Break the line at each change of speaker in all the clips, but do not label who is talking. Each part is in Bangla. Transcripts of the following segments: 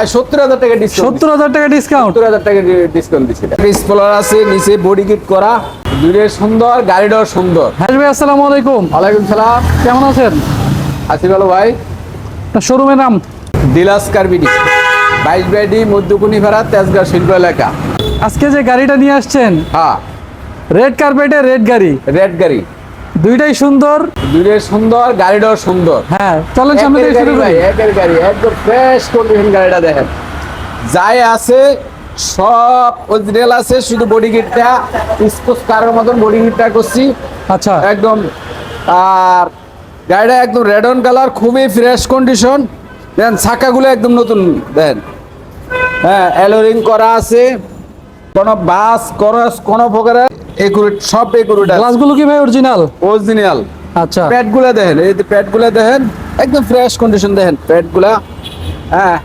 আর সত্তর হাজার টাকা ডিসকাউন্ট
সত্তর হাজার টাকা ডিসকাউন্ট
সত্তর হাজার টাকা ডিসকাউন্ট দিচ্ছি স্পলার আছে নিচে বডি কিট করা। দূরে সুন্দর গাড়িটাও সুন্দর।
হ্যাঁ ভাই আসসালামু আলাইকুম।
ওয়ালাইকুম সালাম।
কেমন আছেন?
আছি ভালো ভাই।
শোরুমের নাম?
দিলাস কারবিডি বাইশ বাইডি মধ্যকুনি ভাড়া তেজগাঁও শিল্প এলাকা।
আজকে যে গাড়িটা নিয়ে আসছেন
হ্যাঁ।
রেড কার্পেটে রেড গাড়ি।
রেড গাড়ি।
দুইটাই সুন্দর।
দূরে সুন্দর গাড়িটাও সুন্দর।
হ্যাঁ চলেন সামনে থেকে শুরু করি।
একের গাড়ি একদম ফ্রেশ কন্ডিশন গাড়িটা দেখেন। যাই আছে সব অরিজিনাল আছে শুধু বডি কিটটা স্পোর্টস কারের মতন বডি কিটটা করছি।
আচ্ছা।
একদম আর গাড়িটা একদম রেড অন কালার খুবই ফ্রেশ কন্ডিশন দেন চাকাগুলো একদম নতুন দেন। হ্যাঁ অ্যালোরিং করা আছে। কোনো বাস করস কোনো প্রকারের একুরেট সব একুরেট
গ্লাসগুলো কি ভাই অরিজিনাল
অরিজিনাল
আচ্ছা।
প্যাডগুলো দেখেন এই যে প্যাডগুলো দেখেন একদম ফ্রেশ কন্ডিশন দেখেন প্যাডগুলা হ্যাঁ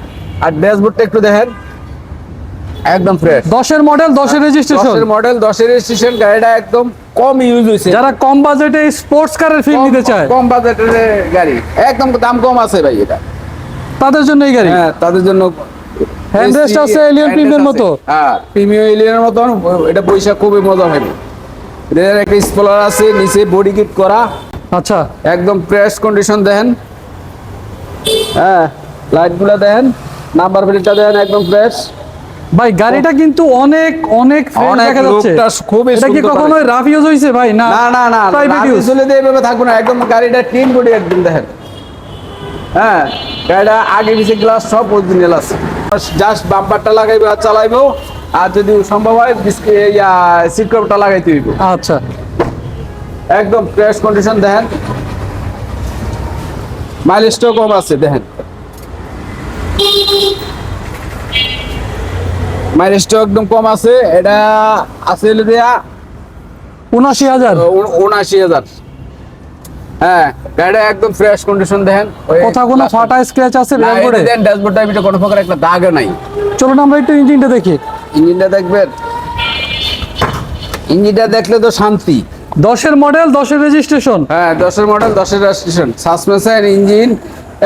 আর ড্যাশবোর্ডটা একটু দেখেন একদম ফ্রেশ
দশের মডেল দশের রেজিস্ট্রেশন
দশের মডেল দশের রেজিস্ট্রেশন গাড়িটা একদম কম ইউজ হয়েছে
যারা কম বাজেটে স্পোর্টস কারের ফিল নিতে চায়।
কম বাজেটের গাড়ি। একদম দাম কম আছে ভাই এটা।
তাদের জন্য এই গাড়ি?
হ্যাঁ তাদের জন্য
Handrest আছে মতো?
হ্যাঁ প্রিমিয়াম এলিয়নের মতন এটা পয়সা খুবই মজা হবে একটা স্পলার আছে নিচে বডি কিট করা।
আচ্ছা।
একদম কন্ডিশন দেখেন। হ্যাঁ লাইটগুলো দেখেন নাম্বার প্লেটটা দেখেন একদম ফ্রেশ
ভাই গাড়িটা কিন্তু অনেক অনেক দেখা যাচ্ছে।
লোকটা
এটা কি কখনো রাফ ইউজ হয়েছে ভাই? না
না না না
প্রাইভেট ইউজ
দিয়ে এভাবে থাকব না। একদম গাড়িটা টিন বডি একদম দেখেন। হ্যাঁ গাড়িটা আগে পিছিয়ে গ্লাস সব অরিজিনাল আছে। জাস্ট বাম্পারটা লাগাইবো আর চালাইবো। আর যদি সম্ভব হয় সিট কভারটা লাগাইতে হইব।
আচ্ছা।
একদম ফ্রেশ কন্ডিশন দেখেন। মাইলেজটাও কম আছে দেখেন। মাইলেজটাও একদম কম আছে। এটা আছে দিয়া
উনাশি হাজার।
উ- উনআশি হাজার। হ্যাঁ গাড়িটা একদম ফ্রেশ কন্ডিশন দেখেন।
কোথাও কোনো ফাটা স্ক্র্যাচ আছে
না, দেন ড্যাশবোর্ডটা ভিতরে কোনো প্রকার একটা নাই।
চলুন আমরা একটু ইঞ্জিনটা দেখি।
ইঞ্জিনটা দেখবেন? ইঞ্জিনটা দেখলে তো শান্তি।
দশের মডেল দশের রেজিস্ট্রেশন
হ্যাঁ দশের মডেল দশের রেজিস্ট্রেশন সাসপেনশন ইঞ্জিন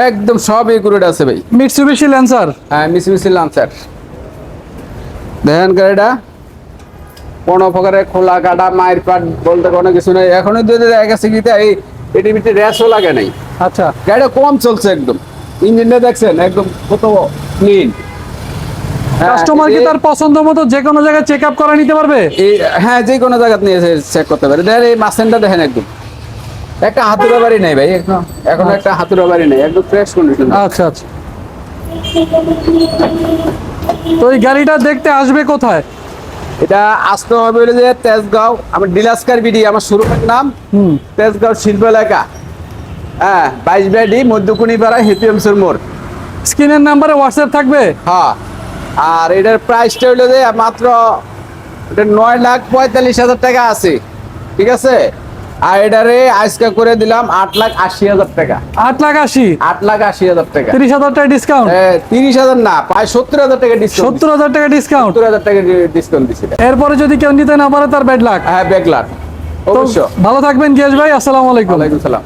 একদম সব একুরেট আছে ভাই।
মিটসুবিশি ল্যান্সার
হ্যাঁ দেখেন গাড়িটা। কোনো প্রকারে খোলা কাটা মায়ের পাট বলতে কোনো কিছু নেই। এখনও যদি দেখা গেছে কি এই এটির ভিতরে র্যাশও লাগে নাই।
আচ্ছা।
গাড়িটা কম চলছে একদম। ইঞ্জিনটা দেখছেন একদম কত ক্লিন
কাস্টমার কি তার পছন্দ মতো যে কোনো জায়গায় চেক আপ করে নিতে পারবে?
হ্যাঁ যে কোনো জায়গা নিয়ে চেক করতে পারে দেখেন এই মাসেনটা দেখেন একদম। একটা হাতুড়া বাড়ি নেই ভাই। এখন এখন একটা হাতুড়া বাড়ি নেই একদম ফ্রেশ কন্ডিশন
আচ্ছা আচ্ছা। তো এই গাড়িটা দেখতে আসবে কোথায়?
এটা আসতে হবে হলো যে তেজগাঁও আমার ডিলাসকার বিডি আমার শোরুমের নাম। তেজগাঁও শিল্প এলাকা। হ্যাঁ বাইশ বাইডি মধ্যকুনি পাড়া হেপিএমসের মোড়।
স্ক্রিনের নাম্বারে হোয়াটসঅ্যাপ থাকবে?
হ্যাঁ আর এটার প্রাইসটা হলো যে মাত্র এটা নয় লাখ পঁয়তাল্লিশ হাজার টাকা আছে। ঠিক আছে? আর এটারে আজকে করে দিলাম আট লাখ আশি হাজার টাকা।
আট লাখ আশি?
আট লাখ আশি হাজার টাকা।
তিরিশ হাজার টাকা ডিসকাউন্ট
তিরিশ হাজার না প্রায় সত্তর হাজার টাকা ডিসকাউন্ট
সত্তর হাজার টাকা ডিসকাউন্ট
সত্তর হাজার টাকা ডিসকাউন্ট
এরপরে যদি কেউ নিতে না পারে তার ব্যাড লাখ
হ্যাঁ
লাখ
অবশ্য
ভালো থাকবেন গিয়াস ভাই আসসালামু আলাইকুম।
সালাম।